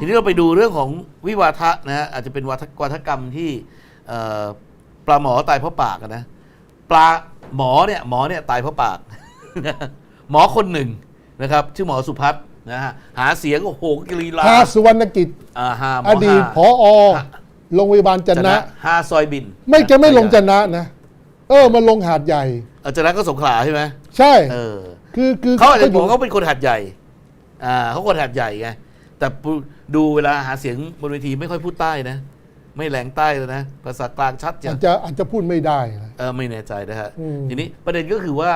ทีนี้เราไปดูเรื่องของวิวาทะนะฮะอาจจะเป็นวาทวาทกรรมที่เอ่อปลาหมอตายเพราะปากอะนะปลาหมอเนี่ยหมอเนี่ยตายเพราะปาก หมอคนหนึ่งนะครับ ชื่อหมอสุพัฒน์นะฮะหาเสียงโอ้โหกรีลาฮาสุวรรณกิจอ่าฮาหมอดีตฮาผอโรงพยาบาลจันจนะฮาซอยบิน ไม่จะไม่ลงจันนะนะ เออมาลงหาดใหญ่เออจนะก็สงขลาใช่ไหมใช่ เออ คือคือเขาอาจจะไปบอกเขาเป็นคนหัดใหญ่ อ่าเขาคนหัดใหญ่ไง แต่ปูดูเวลาหาเสียงบนเวทีไม่ค่อยพูดใต้นะ ไม่แหลงใต้เลยนะ ภาษากลางชัดจัอางจจะอาจจะพูดไม่ได้นะเออไม่แน่ใจนะฮะอืมทีนี้ประเด็นก็คือว่า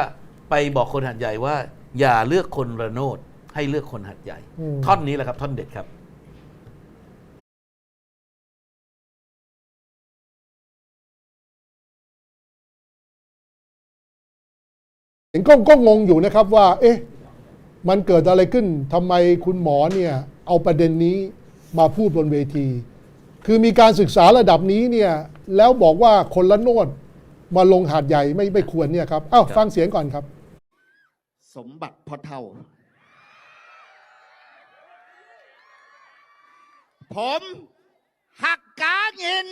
ไปบอกคนหัดใหญ่ว่า อย่าเลือกคนระโนดให้เลือกคนหัดใหญ่มท่อนนี้แหละครับ ท่อนเด็ดครับเห็นก็ก็งงอยู่นะครับว่า เอ๊ะ มันเกิดอะไรขึ้นทำไมคุณหมอเนี่ย เอาประเด็นนี้มาพูดบนเวที คือมีการศึกษาระดับนี้เนี่ยแล้วบอกว่าคนละโนดมาลงหาดใหญ่ไม่ไม่ควรเนี่ยครับอ้าวครับฟังเสียงก่อนครับ สมบัติพ่อเท่า ผมหักกาเงิน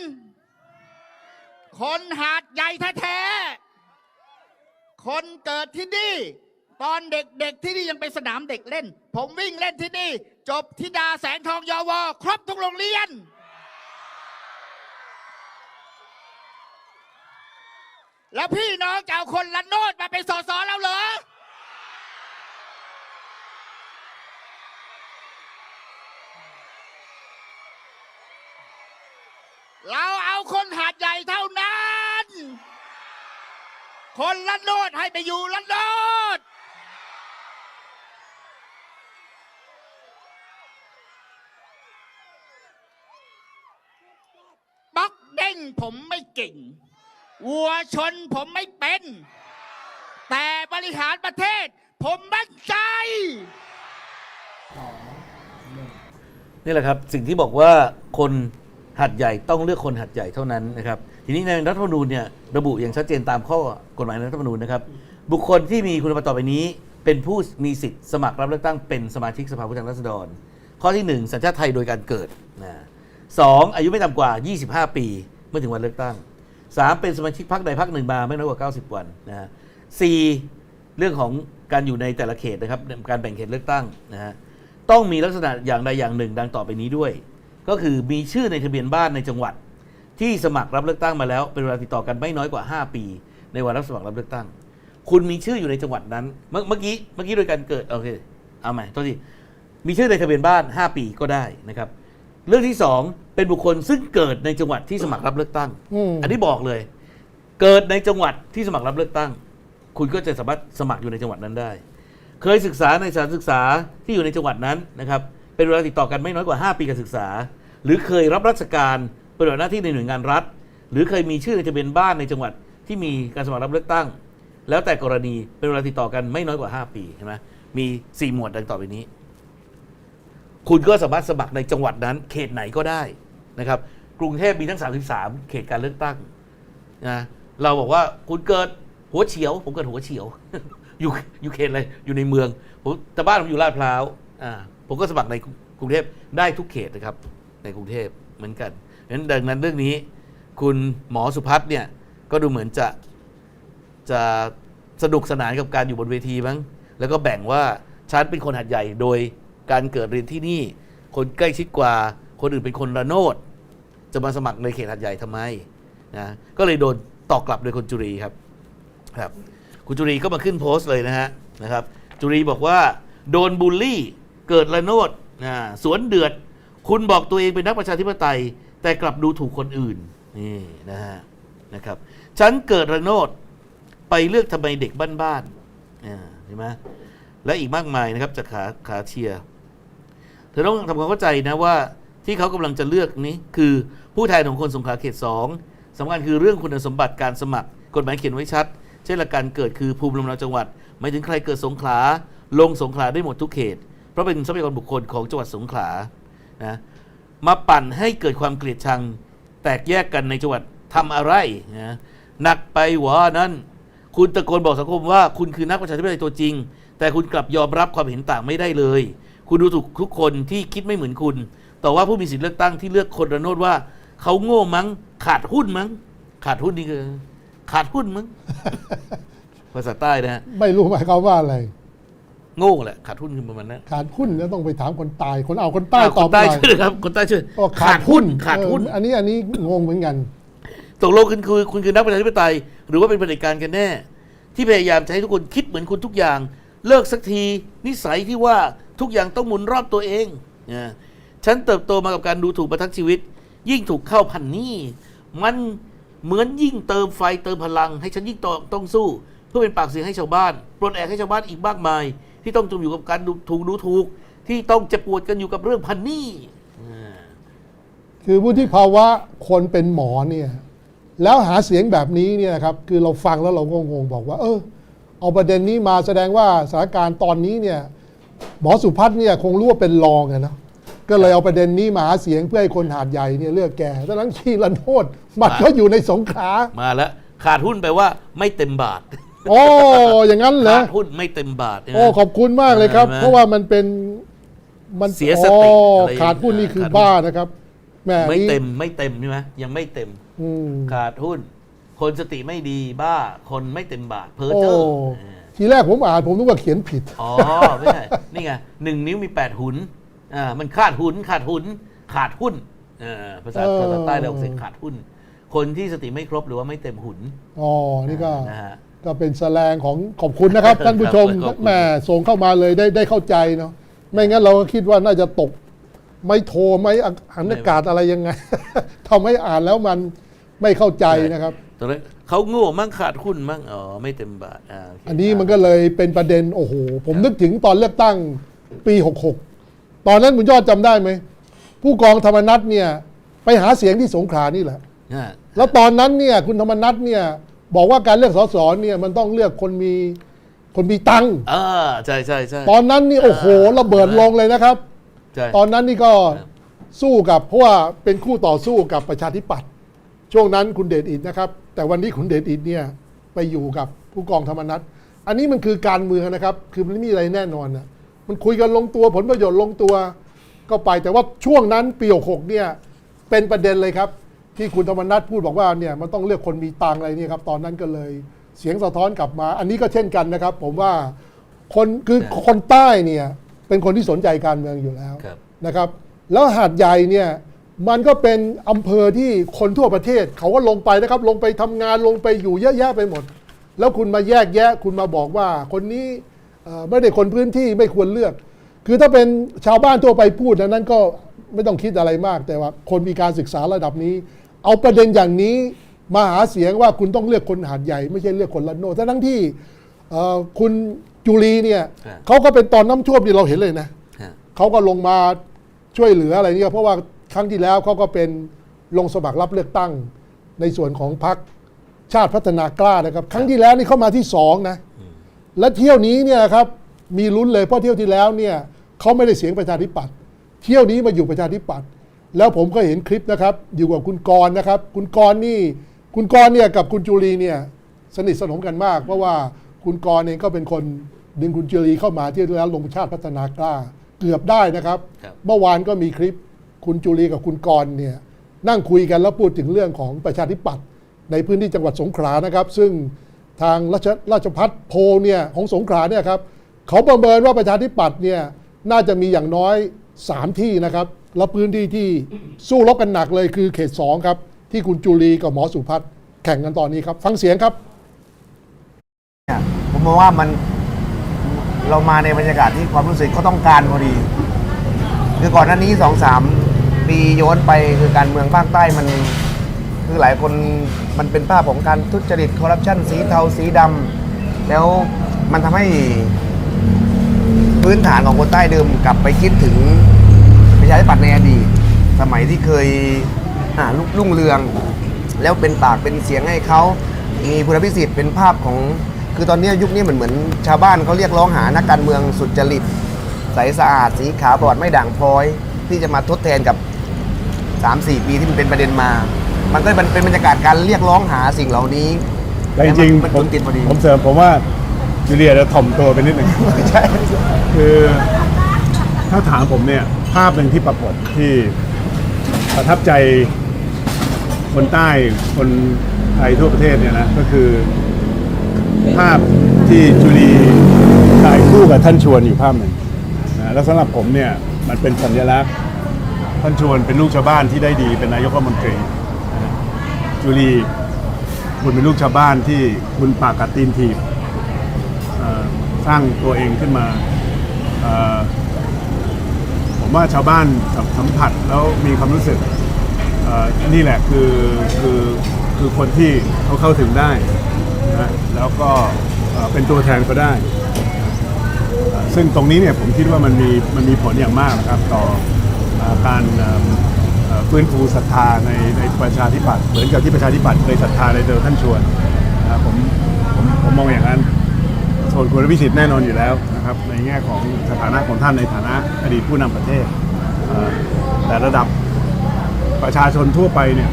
คนหาดใหญ่แท้ๆคนเกิดที่นี่ ตอนเด็กๆที่นี่ยังเป็นสนามเด็กเล่น ผมวิ่งเล่นที่นี่ จบทิดาแสงทองยอวอครบทุกโรงเรียน แล้วพี่น้องจะเอาคนละโนดมาเป็นสสเราเหรอเราเอาคนหาดใหญ่เท่านั้น คนละโนดให้ไปอยู่ละโนดบ็อกเด้ง ผมไม่เก่ง วัวชนผมไม่เป็น แต่บริหารประเทศ ผมมั่นใจนี่แหละครับ สิ่งที่บอกว่าคนหัดใหญ่ต้องเลือกคนหัดใหญ่เท่านั้นนะครับ ทีนี้ในรัฐธรรมนูญเนี่ยระบุอย่างชัดเจนตามข้อกฎหมายในรัฐธรรมนูญนะครับ บุคคลที่มีคุณสมบัติต่อไปนี้ เป็นผู้มีสิทธิ์สมัครรับเลือกตั้งเป็นสมาชิกสภาผู้แทนราษฎร ข้อที่ 1 สัญชาติไทยโดยการเกิดนะสองอายุไม่ต่ำกว่า 25 ปี มื่อถึงวันเลือกตั้ง3เป็นสมาชิกพรรคใดพรรคหนึ่งมาไม่น้อยกว่า 90 วันนะฮะสี่เรื่องของการอยู่ในแต่ละเขตนะครับการแบ่งเขตเลือกตั้งนะฮะต้องมีลักษณะอย่างใดอย่างหนึ่งดังต่อไปนี้ด้วย ก็คือมีชื่อในทะเบียนบ้านในจังหวัด ที่สมัครรับเลือกตั้งมาแล้ว เป็นเวลาติดต่อกันไม่น้อยกว่า 5 ปี ในวันรับสมัครรับเลือกตั้ง คุณมีชื่ออยู่ในจังหวัดนั้นเมื่อเมื่อกี้เมื่อกี้โดยการเกิดโอเคเอาใหม่ตัวที่มีชื่อในทะเบียนบ้าน 5 ปีก็ได้นะครับ เรื่องที่2เป็นบุคคลซึ่งเกิดในจังหวัดที่สมัครรับเลือกตั้ง อืม อันนี้บอกเลย เกิดในจังหวัดที่สมัครรับเลือกตั้ง คุณก็จะสามารถสมัครอยู่ในจังหวัดนั้นได้ เคยศึกษาในสถานศึกษาที่อยู่ในจังหวัดนั้นนะครับ เป็นเวลาติดต่อกันไม่น้อยกว่า 5 ปีการศึกษา หรือเคยรับราชการปฏิบัติหน้าที่ในหน่วยงานรัฐ หรือเคยมีชื่อในทะเบียนบ้านในจังหวัดที่มีการสมัครรับเลือกตั้ง แล้วแต่กรณีเป็นเวลาติดต่อกันไม่น้อยกว่า 5 ปีเห็นไหมมี 4 หมวดดังต่อไปนี้ คุณก็สามารถสมัครในจังหวัดนั้น เขตไหนก็ได้นะครับ กรุงเทพมีทั้ง 33 เขตการเลือกตั้งนะเราบอกว่าคุณเกิดหัวเฉียว ผมเกิดหัวเฉียว อยู่อยู่เขตอะไรอยู่ในเมืองผมแต่บ้านผมอยู่ลาดพร้าวอ่าผมก็สมัครในกรุงเทพได้ทุกเขตนะครับ ในกรุงเทพเหมือนกันเพราะฉะนั้นดังนั้นเรื่องนี้ คุณหมอสุพัฒน์เนี่ยก็ดูเหมือนจะจะสนุกสนานกับการอยู่บนเวทีมั้งแล้วก็แบ่งว่าฉันเป็นคนหัดใหญ่โดย การเกิดเรียนที่นี่ คนใกล้ชิดกว่า คนอื่นเป็นคนระโนด จะมาสมัครในเขตหัดใหญ่ทำไมนะก็เลยโดนตอบกลับโดยคุณจุรีครับครับ คุณจุรีก็มาขึ้นโพสต์เลยนะฮะนะครับ จุรีบอกว่า โดนบูลลี่เกิดระโนดนะสวนเดือด คุณบอกตัวเองเป็นนักประชาธิปไตย แต่กลับดูถูกคนอื่นนี่นะฮะนะครับฉันเกิดระโนดไปเลือกทำไมเด็กบ้านๆอ่าใช่ไหมและอีกมากมายนะครับจากขาขาเชียร์ เธอต้องทำความเข้าใจนะว่าที่เขากำลังจะเลือกนี้คือผู้แทนของคนสงขลาเขตสองสำคัญคือเรื่องคุณสมบัติการสมัคร กฎหมายเขียนไว้ชัด เช่นหลักการเกิดคือภูมิลำเนาจังหวัด หมายถึงใครเกิดสงขลาลงสงขลาได้หมดทุกเขต เพราะเป็นทรัพยากรบุคคลของจังหวัดสงขลานะมาปั่นให้เกิดความเกลียดชัง แตกแยกกันในจังหวัดทำอะไรนะหนักไปหวานั้น คุณตะโกนบอกสังคมว่าคุณคือนักประชาธิปไตยตัวจริง แต่คุณกลับยอมรับความเห็นต่างไม่ได้เลย คุณดูถูกทุกคนที่คิดไม่เหมือนคุณ ต่อว่าผู้มีสิทธิเลือกตั้งที่เลือกคนระโนดว่าเขาโง่มั้ง ขาดหุ้นมั้ง ขาดหุ้นนี่คือขาดหุ้นมั้ง ภาษาใต้นะฮะไม่รู้หมายความว่าอะไร โง่แหละ ขาดหุ้นคือประมาณนั้นขาดหุ้นแล้วต้องไปถามคนตาย คนเอาคนใต้อ้าวตคอบนใต้หน่อยช่วยเลยครับ คนใต้ช่วยก็ขาดหุ้น ขาดหุ้นเอออันนี้อันนี้งงเหมือนกันตกลงคุณคือคุณคือนักประชาธิปไตย หรือว่าเป็นเผด็จการกันแน่ ที่พยายามจะให้ทุกคนคิดเหมือนคุณทุกอย่าง เลิกสักทีนิสัยที่ว่า ทุกอย่างต้องหมุนรอบตัวเองนะฉันเติบโตมากับการดูถูกประทังชีวิต ยิ่งถูกเข้าพันนี่มันเหมือนยิ่งเติมไฟเติมพลัง ให้ฉันยิ่งต้องต้องสู้ เพื่อเป็นปากเสียงให้ชาวบ้านปลดแอกให้ชาวบ้านอีกมากมาย ที่ต้องจมอยู่กับการดูถูกดูถูก ที่ต้องเจ็บปวดกันอยู่กับเรื่องพันนี่คือวุฒิภาวะคนเป็นหมอเนี่ยแล้วหาเสียงแบบนี้เนี่ยครับคือเราฟังแล้วเราก็งงบอกว่า เออเอาประเด็นนี้มาแสดงว่าสถานการณ์ตอนนี้เนี่ย หมอสุพัฒน์เนี่ยคงรู้ว่าเป็นรองอะนะก็เลยเอาประเด็นนี้มาหาเสียงเพื่อให้คนหาดใหญ่เนี่ยเลือกแกทั้งนั้นที่ละโนดมันก็อยู่ในสงขลามาแล้ว ขาดหุ้นแปลว่าไม่เต็มบาทโอ้อย่างนั้นเหรอขาดหุ้นไม่เต็มบาทเนี่ยนะ โอ้ขอบคุณมากเลยครับ เห็นไหมเพราะว่ามันเป็นมันเสียสติอ๋ออะไรอย่างเงี้ยขาดหุ้นนี่คือขาดหุ้น บ้านะครับแหม่ไม่นี่เต็มไม่เต็มใช่ไหมยังไม่เต็ม อืม ขาดหุ้น คนสติไม่ดีบ้า คนไม่เต็มบาทเพ้อโอ้เจ้อ ทีแรกผมอ่านผมนึกว่าเขียนผิด อ๋อ ไม่ใช่ นี่ไงหนึ่งนิ้วมีแปดหุนอ่ามันขาดหุนขาดหุน ขาดหุ้นเออภาษาเออ ภาษาใต้เราเสียงขาดหุ้น คนที่สติไม่ครบหรือว่าไม่เต็มหุนอ๋อ นี่ก็ นะฮะ ก็เป็นแสลงของขอบคุณนะครับ ท่านผู้ชมขอบคุณ แหม่ส่งเข้ามาเลยได้ได้เข้าใจเนาะไม่งั้นเราก็คิดว่าน่าจะตก ไม่โทรไม่หันอากาศอะไรยังไง ทำให้อ่านแล้วมันไม่เข้าใจนะครับ ตอนนั้น เขาโง่มั่งขาดหุ้นมั่งอ๋อไม่เต็มบาทอ่าโเคอันนี้มันก็เลยเป็นประเด็นโอ้โหผมนึกถึงตอนเลือกตั้งปี 66 ตอนนั้นคุณยอดจำได้ไหม ผู้กองธรรมนัฐเนี่ย ไปหาเสียงที่สงขลานี่แหละอ่าแล้วตอนนั้นเนี่ยคุณธรรมนัฐเนี่ย บอกว่าการเลือกสสเนี่ยมันต้องเลือกคนมีคนมีตังค์อ่าใช่ใช่ใช่ตอนนั้นนี่โอ้โหระเบิดลงเลยนะครับ ใช่ตอนนั้นนี่ก็ครับสู้กับเพราะว่าเป็นคู่ต่อสู้กับประชาธิปัตย์ช่วงนั้นคุณเดชอินนะครับ แต่วันนี้คุณเดชอินเนี่ยไปอยู่กับผู้กองธรรมนัฐอันนี้มันคือการเมืองนะครับ คือมันไม่มีอะไรแน่นอนนะมันคุยกันลงตัวผลประโยชน์ลงตัวก็ไป แต่ว่าช่วงนั้นปี66เนี่ยเป็นประเด็นเลยครับ ที่คุณธรรมนัฐพูดบอกว่าเนี่ยมันต้องเลือกคนมีตังค์อะไรเนี่ยครับตอนนั้นก็เลยเสียงสะท้อนกลับมา อันนี้ก็เช่นกันนะครับ ผมว่าคนคือคนใต้เนี่ยเป็นคนที่สนใจการเมืองอยู่แล้วครับนะครับ แล้วหาดใหญ่เนี่ย มันก็เป็นอำเภอที่คนทั่วประเทศ เขาก็ลงไปนะครับ ลงไปทำงานลงไปอยู่เยอะแยะไปหมด แล้วคุณมาแยกแยะ คุณมาบอกว่าคนนี้เอ่อไม่ได้คนพื้นที่ไม่ควรเลือก คือถ้าเป็นชาวบ้านทั่วไปพูดนะนั้นก็ไม่ต้องคิดอะไรมาก แต่ว่าคนมีการศึกษาระดับนี้ เอาประเด็นอย่างนี้มาหาเสียงว่าคุณต้องเลือกคนหาดใหญ่ ไม่ใช่เลือกคนละโนดทั้งที่เอ่อคุณจุลีเนี่ยครับเขาก็เป็นตอนน้ำท่วมที่เราเห็นเลยนะฮะเขาก็ลงมาช่วยเหลืออะไรเนี่ยเพราะว่า ครั้งที่แล้วเขาก็เป็นลงสมัครรับเลือกตั้งในส่วนของพรรคชาติพัฒนากล้านะครับ ครั้งที่แล้วนี่เข้ามาที่สองนะ และเที่ยวนี้เนี่ยครับมีลุ้นเลยเพราะเที่ยวที่แล้วเนี่ยเขาไม่ได้เสียงประชาธิปัตย์เที่ยวนี้มาอยู่ประชาธิปัตย์แล้วผมก็เห็นคลิปนะครับ อยู่กับคุณกรณ์นะครับ คุณกรณ์นี่ คุณกรณ์เนี่ยกับคุณจุลีเนี่ยสนิทสนมกันมาก เพราะว่าคุณกรณ์เองก็เป็นคนดึงคุณจุลีเข้ามาเที่ยวที่แล้วลงชาติพัฒนากล้า เกือบได้นะครับครับเมื่อวานก็มีคลิป คุณจุลีกับคุณกรณ์เนี่ยนั่งคุยกันแล้วพูดถึงเรื่องของประชาธิปัตย์ในพื้นที่จังหวัดสงขลานะครับ ซึ่งทางราชราชพัฒโพเนี่ยของสงขลาเนี่ยครับเขาประเมินว่าประชาธิปัตย์เนี่ยน่าจะมีอย่างน้อย 3 ที่นะครับ แล้วพื้นที่ที่สู้รบกันหนักเลยคือเขต 2 ครับ ที่คุณจุลีกับหมอสุพัฒน์แข่งกันตอนนี้ครับ ฟังเสียงครับผมมองว่ามันเรามาในบรรยากาศที่ความรู้สึกเขาต้องการพอดี คือก่อนหน้านี้สองสาม ปีย้อนไปคือการเมืองภาคใต้มัน คือหลายคนมันเป็นภาพของการทุจริตคอร์รัปชันสีเทาสีดำแล้วมันทำให้พื้นฐานของคนใต้เดิมกลับไปคิดถึงประชาธิปัตย์ในอดีต สมัยที่เคยอ่าลุรุ่งเรือง แล้วเป็นปากเป็นเสียงให้เขามีคุณพิสิทธิ์เป็นภาพของ คือตอนนี้ยยุคนี้เหมือนเหมือนชาวบ้านเขาเรียกร้องหานักการเมืองสุจริตใสสะอาดสีขาวปลอดไม่ด่างพร้อย ที่จะมาทดแทนกับ 3-4 ปีที่มันเป็นประเด็นมา มันก็เป็นเป็นบรรยากาศการเรียกร้องหาสิ่งเหล่านี้แต่จริงมันๆมันผมติดพอดีผมเสริมผมว่าจูเลียจะถ่อมตัวไปนิดหนึ่ง ใช่ คือถ้าถามผมเนี่ย ภาพหนึ่งที่ปรากฏที่ประทับใจคนใต้คนไทยทั่วประเทศเนี่ยนะก็คือภาพที่จุลีถ่ายคู่กับท่านชวนอยู่ภาพหนึ่งนะแล้วสำหรับผมเนี่ย มันเป็นสัญลักษณ์ ท่านชวนเป็นลูกชาวบ้านที่ได้ดีเป็นนายกรัฐมนตรีนะฮะจุลีคุณเป็นลูกชาวบ้านที่คุณปากกัดตีนถีบสร้างตัวเองขึ้นมาผมว่าชาวบ้านสัมผัสแล้วมีความรู้สึกนี่แหละคือคือคือคนที่เขาเข้าถึงได้นะแล้วก็เป็นตัวแทนก็ได้ ซึ่งตรงนี้เนี่ยผมคิดว่ามันมีมันมีผลอย่างมากนะครับต่อ การเอิ่มเอ่อฟื้นฟูศรัทธาในในประชาธิปัตย์เหมือนกับที่ประชาธิปัตย์เคยศรัทธาในเดิมท่านชวนนะครับผมผมผมมองอย่างนั้นส่วนคุณวิสิทธิ์แน่นอนอยู่แล้วนะครับในแง่ของสถานะของท่านในฐานะอดีตผู้นำประเทศ แต่ระดับประชาชนทั่วไปเนี่ย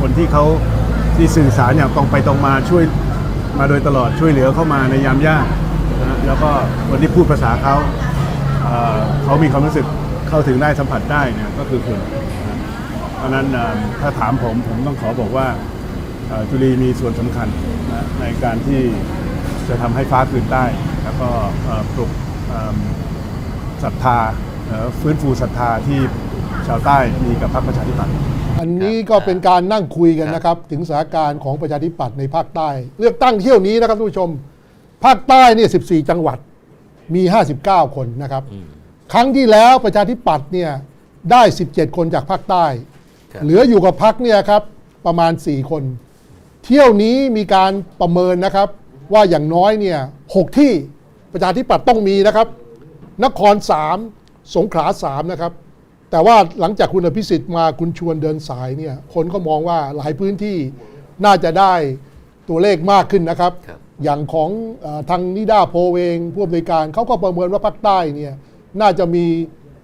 คนที่เขาที่สื่อสารอย่างตรงไปตรงมาช่วยมาโดยตลอดช่วยเหลือเข้ามาในยามยากนะแล้วก็คนที่พูดภาษาเขาเขามีความรู้สึก เข้าถึงได้สัมผัสได้เนี่ยก็คือคุณนเพราะนั้นถ้าถามผมผมต้องขอบอกว่าจุลีมีส่วนสำคัญนะในการที่จะทำให้ฟ้าคืนใต้แล้วก็ปลุกศรัทธาฟื้นฟูศรัทธาที่ชาวใต้มีกับพรรคประชาธิปัตย์อันนี้ก็เป็นการนั่งคุยกันนะครับ ถึงสถานการณ์ของประชาธิปัตย์ในภาคใต้ เลือกตั้งเที่ยวนี้นะครับทุกผู้ชม ภาคใต้เนี่ย14 จังหวัดมี 59 คนนะครับ ครั้งที่แล้วประชาธิปัตย์เนี่ยได้ 17 คนจากภาคใต้ครับเหลืออยู่กับพักเนี่ยครับประมาณ 4 คน เที่ยวนี้มีการประเมินนะครับ ว่าอย่างน้อยเนี่ยหกที่ประชาธิปัตย์ต้องมีนะครับ นครสามสงขลาสามนะครับ แต่ว่าหลังจากคุณอภิสิทธิ์มาคุณชวนเดินสายเนี่ยคนก็มองว่าหลายพื้นที่น่าจะได้ตัวเลขมากขึ้นนะครับครับอย่างของเออทางนิดาโพลเองผู้อำนวยการเขาก็ประเมินว่าภาคใต้เนี่ย น่าจะมี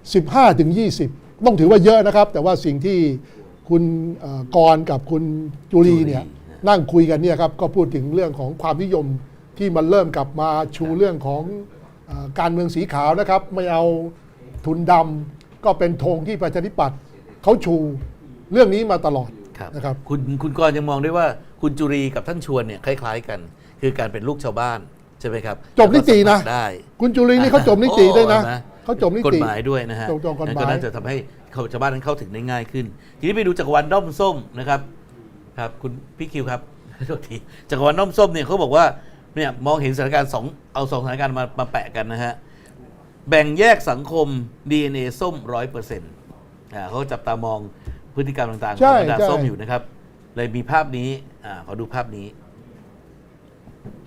15ถึง20 ต้องถือว่าเยอะนะครับ แต่ว่าสิ่งที่คุณเอ่อกรณ์กับคุณจุลีเนี่ยจุลีนั่งคุยกันเนี่ยครับก็พูดถึงเรื่องของความนิยมที่มันเริ่มกลับมาชูเรื่องของเออการเมืองสีขาวนะครับ ไม่เอาทุนดำก็เป็นธงที่ประชาธิปัตย์เขาชูเรื่องนี้มาตลอดครับนะครับคุณคุณกรณ์ยังมองได้ว่าคุณจุรีกับท่านชวนเนี่ยคล้าย ๆ กัน คือการเป็นลูกชาวบ้านใช่ไหมครับ จบนิตินะแล้วก็สัมผัสได้ คุณจุลีนี่เขาจบนิติด้วยนะโอ้ เขาจบนิกฎติหมายด้วยนะฮะจบจบกฎหมาย นั่นก็น่าจะทำให้เขาชาวบ้านนั้นเข้าถึงได้ง่ายขึ้น ทีนี้ไปดูจักรวาลด้อมส้มนะครับ ครับ คุณพี่คิวครับโทษทีจักรวาลด้อมส้มเนี่ยเขาบอกว่าเนี่ยมองเห็นสถานการณ์สองเอาสองสถานการณ์มามาแปะกันนะฮะ แบ่งแยกสังคม DNA ส้มร้อยเปอร์เซ็นต์อ่าเขาจับตามองพฤติกรรมต่างๆขใช่องบรรดาใช่ ส้มอยู่นะครับ เลยมีภาพนี้อ่าขอดูภาพนี้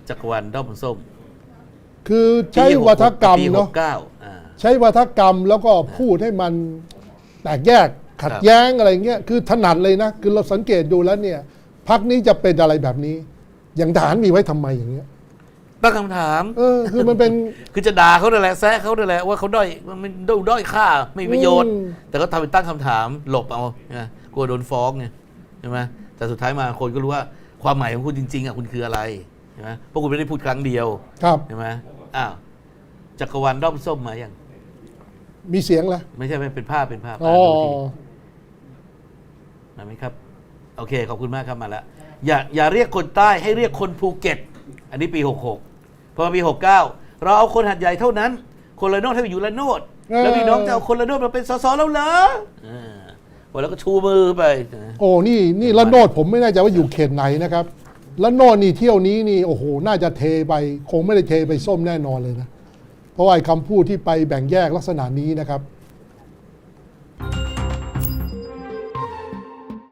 จักรวาลด้อมส้มคือใช้วัฒกรรมปีเนาะหกเก้าอ่า ใช้วัฒกรรมแล้วก็พูดให้มันแตกแยกขัดครับแย้งอะไรเงี้ยคือถนัดเลยนะ คือเราสังเกตดูแล้วเนี่ยพักนี้จะเป็นอะไรแบบนี้ อย่างทหารมีไว้ทำไมอย่างเงี้ยตั้งคำถามเออคือมันเป็นคือจะด่าเขานั่นแหละแซะเขานั่นแหละว่าเขาด้อยมันด้อยด้อยค่าไม่มีประโยชน์อืมแต่ก็ทำเป็นตั้งคำถามหลบเอานะกลัวโดนฟ้องไงใช่ไหมแต่สุดท้ายมาคนก็รู้ว่าความหมายของคุณจริง ๆอะคุณคืออะไรใช่ไหมเพราะคุณไม่ได้พูดครั้งเดียวครับใช่ไหมอ้าวจักรวาลด้อมส้มมาอย่าง มีเสียงแล้วไม่ใช่ไม่เป็นภาพเป็นภาพอ๋ออ่านดูทีมาไหมครับ โอเค ขอบคุณมากครับมาแล้วอย่าอย่าเรียกคนใต้ให้เรียกคนภูเก็ต อันนี้ปี 66 พอมาปี 69 เราเอาคนหัดใหญ่เท่านั้น คนละโนดให้ไปอยู่ละโนดเออแล้วพี่น้องจะเอาคนละโนดมาเป็นสสแล้วเหรออ่าวันแล้วก็ชูมือไปนะโอ้นี่นี่ละโนดผมไม่แน่ใจว่าอยู่เขตไหนนะครับละโนดนี่เที่ยวนี้นี่โอ้โห น่าจะเทไป คงไม่ได้เทไปส้มแน่นอนเลยนะ เพราะว่าไอ้คำพูดที่ไปแบ่งแยกลักษณะนี้นะครับ